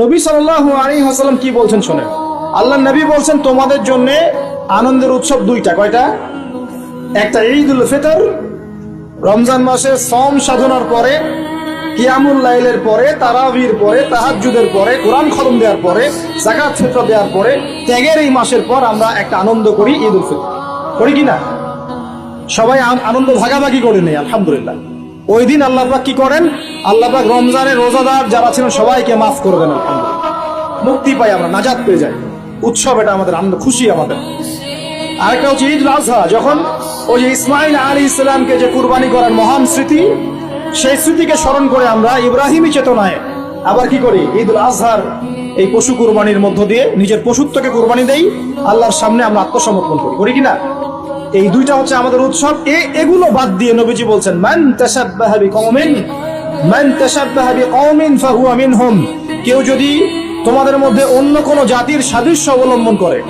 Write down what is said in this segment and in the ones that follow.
নবী সাল্লাহ আলী হাসালাম কি বলছেন শোনেন। আল্লাহ নবী বলছেন, তোমাদের জন্য আনন্দের উৎসব দুইটা, কয়টা? একটা ঈদ উল ফিতর, রমজান মাসে সম সাধনার পরে, কিয়ামুল লাইলের পরে, তারাবির পরে, তাহাজ্জুদের পরে, কোরআন খতম দেওয়ার পরে জাকাত ফিত্র দেওয়ার পরে, ত্যাগের এই মাসের পর আমরা একটা আনন্দ করি ঈদ উল ফিতর। করি কি না? সবাই আনন্দ ভাগাভাগি করে নেই, আলহামদুলিল্লাহ। ওই দিন আল্লাহ পাক কি করেন? আল্লাহ পাক রমজানের রোজাদার যারা ছিলেন সবাইকে মাফ করে দেন মুক্তি পাই আমরা, নাজাদ পেয়ে যাই। উৎসব এটা আমাদের, আনন্দ, খুশি আমাদের। আরেকটা হচ্ছে ঈদ আজহা, যখন ওই যে ইসমাইল আলী ইসলামকে যে কুরবানি করার মহান স্মৃতি, সেই স্মৃতিকে স্মরণ করে আমরা ইব্রাহিমী চেতনায় আবার কি করি? ঈদ আজহার এই পশু কুরবানির মধ্য দিয়ে নিজের পশুত্বকে কুরবানি দেই, আল্লাহর সামনে আমরা আত্মসমর্পণ করি। করি কিনা এই দুইটা হচ্ছে আমাদের উৎসব। এ, এগুলো বাদ দিয়ে নবীজি বলছেন, মান তাশাব্বাহা বিকওমিন, মান তাশাব্বাহা বিকওমিন ফাহুয়া মিনহুম। কেউ যদি তোমাদের মধ্যে অন্য কোন জাতির সাদৃশ্য অবলম্বন করে,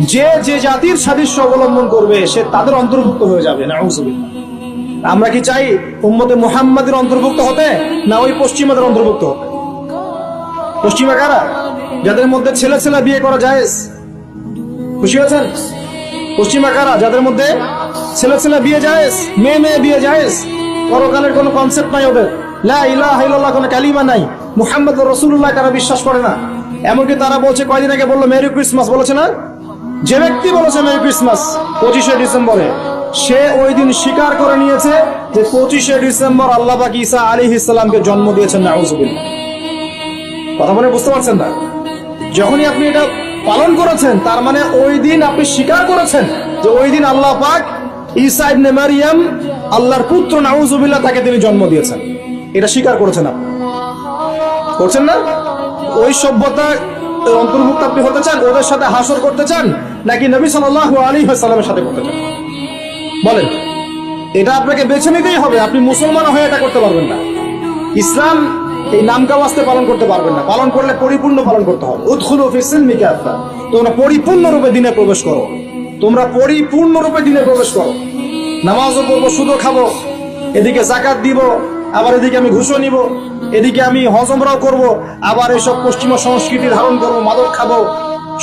যে যে জাতির সাদৃশ্য অবলম্বন করবে, সে তাদের অন্তর্ভুক্ত হয়ে যাবে, নাউজুবিল্লাহ। আমরা কি চাই উম্মতে মুহাম্মাদের অন্তর্ভুক্ত হতে, না ওই পশ্চিমাদের অন্তর্ভুক্ত হতে? পশ্চিমা কারা? যাদের মধ্যে ছেলে ছেলে বিয়ে করা যায় খুশি হয়েছেন পশ্চিমা কারা? যাদের মধ্যে ছেলে ছেলে বিয়ে যায় মেয়ে মেয়ে বিয়ে যায় পরকালের কোনো কনসেপ্ট নাই ওদের। লা কোনো কালিমা নাই। মুহাম্মদ রসুল্লাহ তারা বিশ্বাস করে না। এমনকি তারা বলছে, কয়দিন আগে বলল, মেরি ক্রিসমাস বলেছে না? যে ব্যক্তি বলেছে মেরি ক্রিসমাস পঁচিশে ডিসেম্বরে, সে ওই দিন স্বীকার করে নিয়েছে যে পঁচিশে ডিসেম্বর আল্লাহ ঈসা আলী ইসলামকে জন্ম দিয়েছেন, নাউজুবিল্লাহ। কথা বলে বুঝতে পারছেন না? যখনই আপনি এটা পালন করেছেন, তার মানে ওই দিন আপনি স্বীকার করেছেন যে ওই দিন আল্লাহ পাক ঈসা ইবনে মারিয়াম আল্লাহর পুত্র, নাউজুবিল্লাহ, তাকে তিনি জন্ম দিয়েছেন। এটা স্বীকার করেছেন আপনি। করছেন না? ওই সভ্যতা অন্তর্ভুক্ত আপনি হতে চান, ওদের সাথে হাসর করতে চান, নাকি নবী সাল্লাল্লাহু আলাইহি ওয়াসাল্লামের সাথে করতে চান? বলেন। এটা আপনাকে বেছে নিতেই হবে, আপনি মুসলমান হয়ে এটা করতে পারবেন না। ইসলাম এই নামকা ওয়াস্তে পালন করতে পারবেন না। পালন করলে পরিপূর্ণ পালন করতে হবে। উৎখুল ফিসিলমিকা তোমরা পরিপূর্ণ রূপে দিনে প্রবেশ করো। তোমরা পরিপূর্ণ রূপে দিনে প্রবেশ করো। নামাজও পড়ব, সুদও খাব। এদিকে জাকাত দিব, আবার এদিকে আমি ঘুষও নিব। এদিকে আমি হজমরাও করব, আবার এসব পশ্চিমা সংস্কৃতি ধারণ করব, মাদক খাব,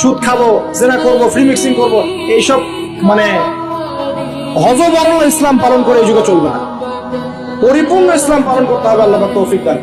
সুদ খাব, জেনা করব ফ্রি মিক্সিং করব। এইসব মানে হজবরল ইসলাম পালন করে এই যুগে চলবে না। পরিপূর্ণ ইসলাম পালন করতে হবে, আল্লাহ তৌফিক দান।